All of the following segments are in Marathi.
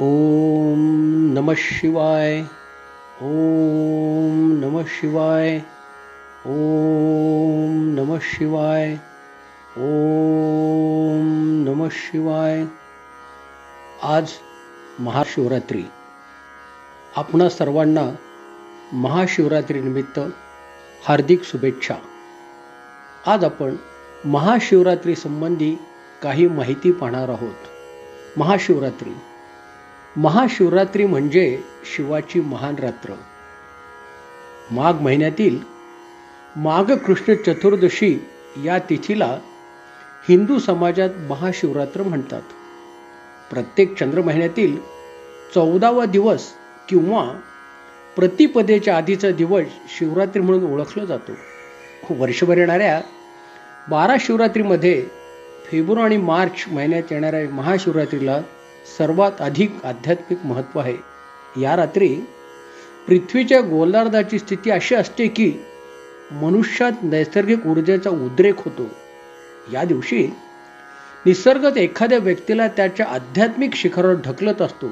ओम नम शिवाय ओम नम शिवाय ओम नम शिवाय ओम नम शिवाय. आज महाशिवरात्री. आपणा सर्वांना महाशिवरात्रीनिमित्त हार्दिक शुभेच्छा. आज आपण महाशिवरात्रीसंबंधी काही माहिती पाहणार आहोत. महाशिवरात्री. महाशिवरात्री म्हणजे शिवाची महान रात्र. माघ महिन्यातील माघ कृष्ण चतुर्दशी या तिथीला हिंदू समाजात महाशिवरात्र म्हणतात. प्रत्येक चंद्र महिन्यातील चौदावा दिवस किंवा प्रतिपदेच्या आधीचा दिवस शिवरात्री म्हणून ओळखला जातो. वर्षभर येणाऱ्या बारा शिवरात्रीमध्ये फेब्रुवारी आणि मार्च महिन्यात येणाऱ्या महाशिवरात्रीला सर्वात अधिक आध्यात्मिक महत्त्व आहे. या रात्री पृथ्वीच्या गोलार्धाची स्थिती अशी असते की मनुष्यात नैसर्गिक ऊर्जेचा उद्रेक होतो. या दिवशी निसर्गच एखाद्या व्यक्तीला त्याच्या आध्यात्मिक शिखरावर ढकलत असतो.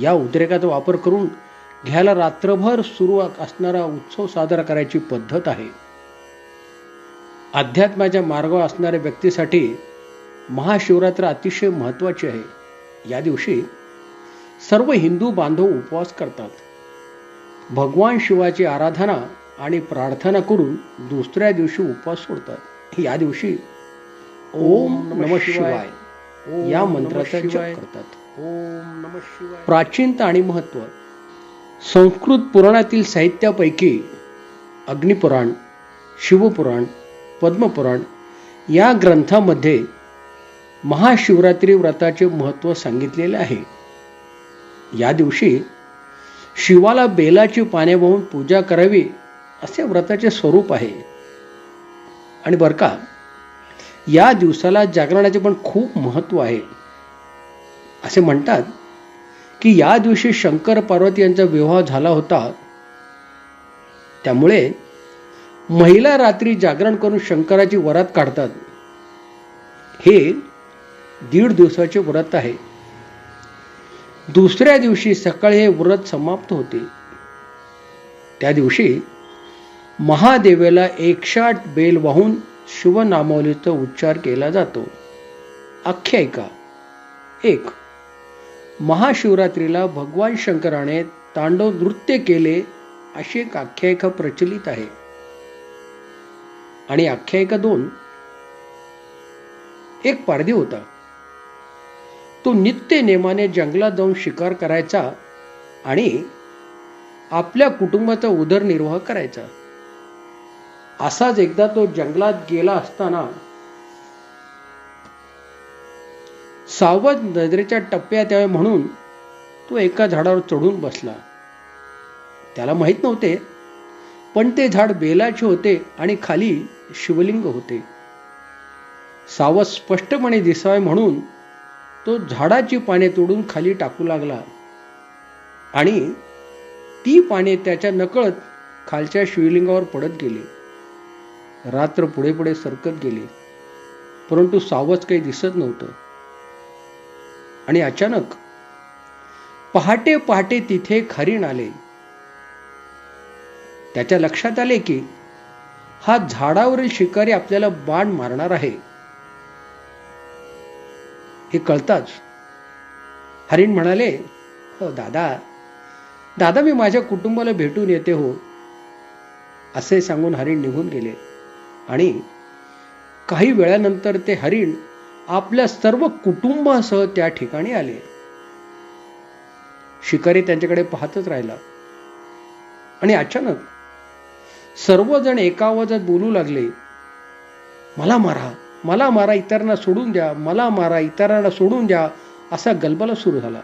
या उद्रेकाचा वापर करून घ्यायला रात्रभर सुरू असणारा उत्सव साजरा करायची पद्धत आहे. अध्यात्माच्या मार्गावर असणाऱ्या व्यक्तीसाठी महाशिवरात्र अतिशय महत्त्वाची आहे. या दिवशी सर्व हिंदू बांधव उपवास करतात. भगवान शिवाची आराधना आणि प्रार्थना करून दुसऱ्या दिवशी उपवास सोडतात. या दिवशी ओम नम शिवाय या मंत्राचा जप करतात. ओम नम शिवाय. प्राचीनता आणि महत्त्व संस्कृत पुराणातील साहित्यापैकी अग्निपुराण शिवपुराण पद्मपुराण या ग्रंथामध्ये महाशिवरात्री व्रताचे महत्त्व सांगितलेले आहे. या दिवशी शिवाला बेलाची पाने वाहून पूजा करावी असे व्रताचे स्वरूप आहे. आणि बरं का या दिवसाला जागरणाचे पण खूप महत्त्व आहे. असे म्हणतात की या दिवशी शंकर पार्वती यांचा विवाह झाला होता. त्यामुळे महिला रात्री जागरण करून शंकराची वरात काढतात. हे दीड दिवसाचे व्रत आहे. दुसऱ्या दिवशी सकाळी हे व्रत समाप्त होते. त्या दिवशी महादेवेला एकशाट बेल वाहून शिवनामावलीचा उच्चार केला जातो. आख्यायिका एक. महाशिवरात्रीला भगवान शंकराने तांडव नृत्य केले अशी एक आख्यायिका प्रचलित आहे. आणि आख्यायिका दोन. एक पारधी होता. तो नित्य नेमाने जंगलात जाऊन शिकार करायचा आणि आपल्या कुटुंबाचा उदरनिर्वाह करायचा. असाच एकदा तो जंगलात गेला असताना सावध नजरेच्या टप्प्यात यावे म्हणून तो एका झाडावर चढून बसला. त्याला माहीत नव्हते पण ते झाड बेलाचे होते आणि खाली शिवलिंग होते. सावध स्पष्टपणे दिसावे म्हणून तो झाडाची पाने तोडून खाली टाकू लागला. आणि ती पाने त्याच्या नकळत खालच्या शिवलिंगावर पडत गेली. रात्र पुढे पुढे सरकत गेली. परंतु सावज काही दिसत नव्हतं. आणि अचानक पहाटे पहाटे तिथे एक आले. त्याच्या लक्षात आले की हा झाडावरील शिकारी आपल्याला बाण मारणार आहे. हे कळताच. हरिण म्हणाले हो दादा दादा मी माझ्या कुटुंबाला भेटून येते हो. असे सांगून हरिण निघून गेले. आणि काही वेळानंतर ते हरिण आपल्या सर्व कुटुंबासह त्या ठिकाणी आले. शिकारी त्यांच्याकडे पाहतच राहिला. आणि अचानक सर्वजण एका आवाजात बोलू लागले मला मारा मला मारा इतरांना सोडून द्या मला मारा इतरांना सोडून द्या असा गलबला सुरू झाला.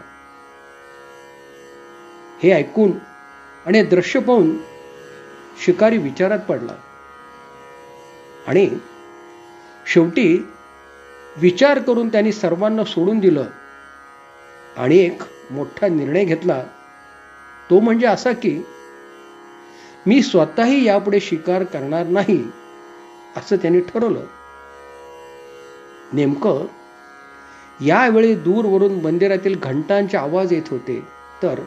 हे ऐकून आणि दृश्य पाहून शिकारी विचारात पडला. आणि शेवटी विचार करून त्यांनी सर्वांना सोडून दिलं आणि एक मोठा निर्णय घेतला. तो म्हणजे असा की मी स्वतःही यापुढे शिकार करणार नाही असं त्यांनी ठरवलं. नेमकं यावेळी दूरवरून मंदिरातील घंटांचे आवाज येत होते. तर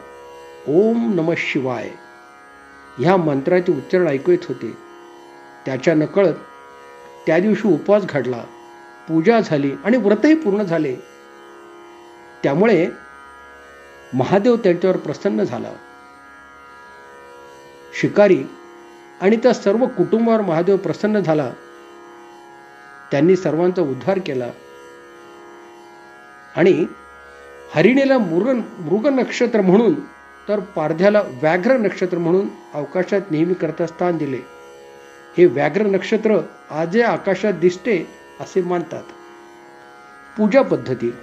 ओम नम शिवाय ह्या मंत्राचे उच्चारण ऐकू येत होते. त्याच्या नकळत त्या दिवशी उपवास घडला. पूजा झाली आणि व्रतही पूर्ण झाले. त्यामुळे महादेव त्यांच्यावर प्रसन्न झाला. शिकारी आणि त्या सर्व कुटुंबावर महादेव प्रसन्न झाला. त्यांनी सर्वांचा उद्धार केला. आणि हरिणीला मृग मृग नक्षत्र म्हणून तर पारध्याला व्याघ्र नक्षत्र म्हणून अवकाशात नेहमी करता स्थान दिले. हे व्याघ्र नक्षत्र आजही आकाशात दिसते असे मानतात. पूजा पद्धती.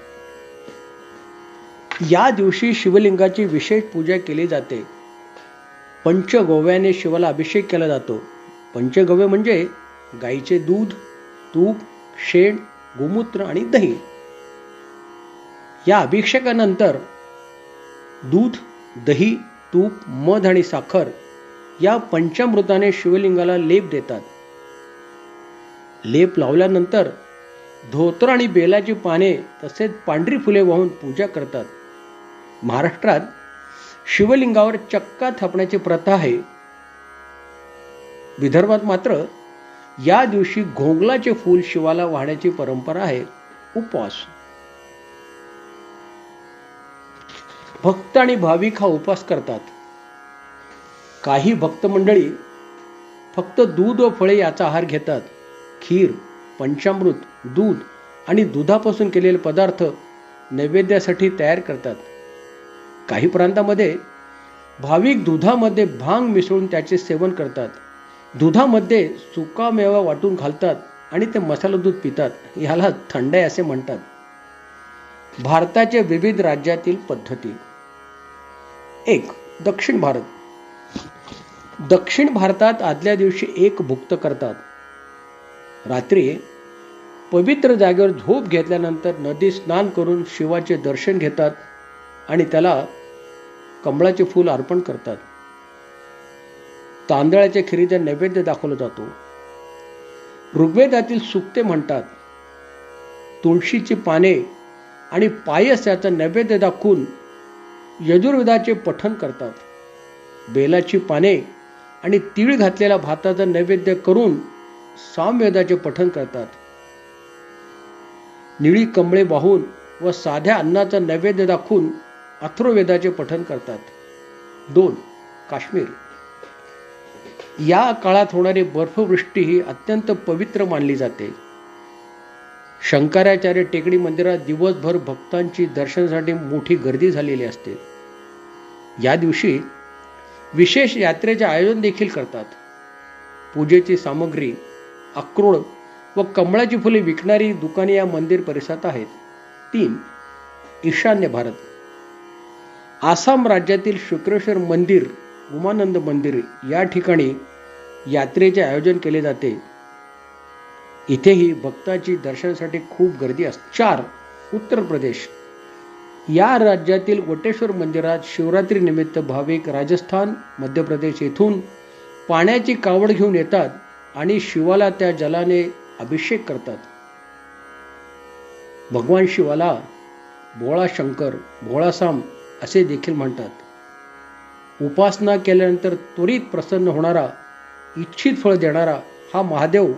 या दिवशी शिवलिंगाची विशेष पूजा केली जाते. पंचगव्याने शिवाला अभिषेक केला जातो. पंचगव्य म्हणजे गाईचे दूध तूप शेण गोमूत्र आणि दही. या अभिषेकानंतर दूध दही तूप मध आणि साखर या पंचामृताने शिवलिंगाला लेप देतात. लेप लावल्यानंतर धोतर आणि बेलाची पाने तसेच पांढरी फुले वाहून पूजा करतात. महाराष्ट्रात शिवलिंगावर चक्का थापण्याची प्रथा आहे. विदर्भात मात्र या दिवशी घोंगलाचे फूल शिवाला वाहण्याची परंपरा आहे. उपवास. भक्त आणि भाविक हा उपवास करतात. काही भक्त मंडळी फक्त दूध व फळे याचा आहार घेतात. खीर पंचामृत दूध आणि दुधापासून केलेले पदार्थ नैवेद्यासाठी तयार करतात. काही प्रांतामध्ये भाविक दुधामध्ये भांग मिसळून त्याचे सेवन करतात. दुधामध्ये सुकामेवा वाटून घालतात आणि ते मसाला दूध पितात. याला थंडाई असे म्हणतात. भारताच्या विविध राज्यातील पद्धती. एक दक्षिण भारत. दक्षिण भारतात आदल्या दिवशी एक भुक्त करतात. रात्री पवित्र जागेवर झोप घेतल्यानंतर नदी स्नान करून शिवाचे दर्शन घेतात आणि त्याला कमळाचे फूल अर्पण करतात. तांदळाच्या खिरीचा नैवेद्य दाखवला जातो. ऋग्वेदातील सुक्ते म्हणतात तुळशीची पाने आणि पायस याचा नैवेद्य दाखवून यजुर्वेदाचे पठण करतात. बेलाची पाने आणि तीळ घातलेला भाताचा नैवेद्य करून सामवेदाचे पठण करतात. निळी कमळे वाहून व साध्या अन्नाचा नैवेद्य दाखवून अथर्ववेदाचे पठण करतात. दोन काश्मीर. या काळात होणारी बर्फवृष्टी ही अत्यंत पवित्र मानली जाते. शंकराचार्य टेकडी मंदिरात दिवसभर भक्तांची दर्शनासाठी मोठी गर्दी झालेली असते. या दिवशी विशेष यात्रेचे आयोजन देखील करतात. पूजेची सामग्री अक्रोड व कमळाची फुले विकणारी दुकाने या मंदिर परिसरात आहेत. तीन ईशान्य भारत. आसाम राज्यातील शुक्रेश्वर मंदिर उमानंद मंदिर या ठिकाणी यात्रेचे आयोजन केले जाते. इथेही भक्ताची दर्शनासाठी खूप गर्दी असते. चार उत्तर प्रदेश. या राज्यातील वटेश्वर मंदिरात शिवरात्रीनिमित्त भाविक राजस्थान मध्य प्रदेश येथून पाण्याची कावड घेऊन येतात आणि शिवाला त्या जलाने अभिषेक करतात. भगवान शिवाला भोळा शंकर भोळासाम असे देखील म्हणतात. उपासना केल्यानंतर त्वरित प्रसन्न होणारा इच्छित फळ देणारा हा महादेव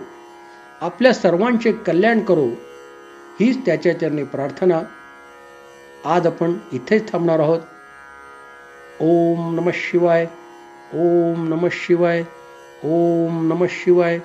आपल्या सर्वांचे कल्याण करो हीच त्याच्या चरणी प्रार्थना. आज आपण इथेच थांबणार आहोत. ओम नम शिवाय ओम नम शिवाय ओम नम शिवाय.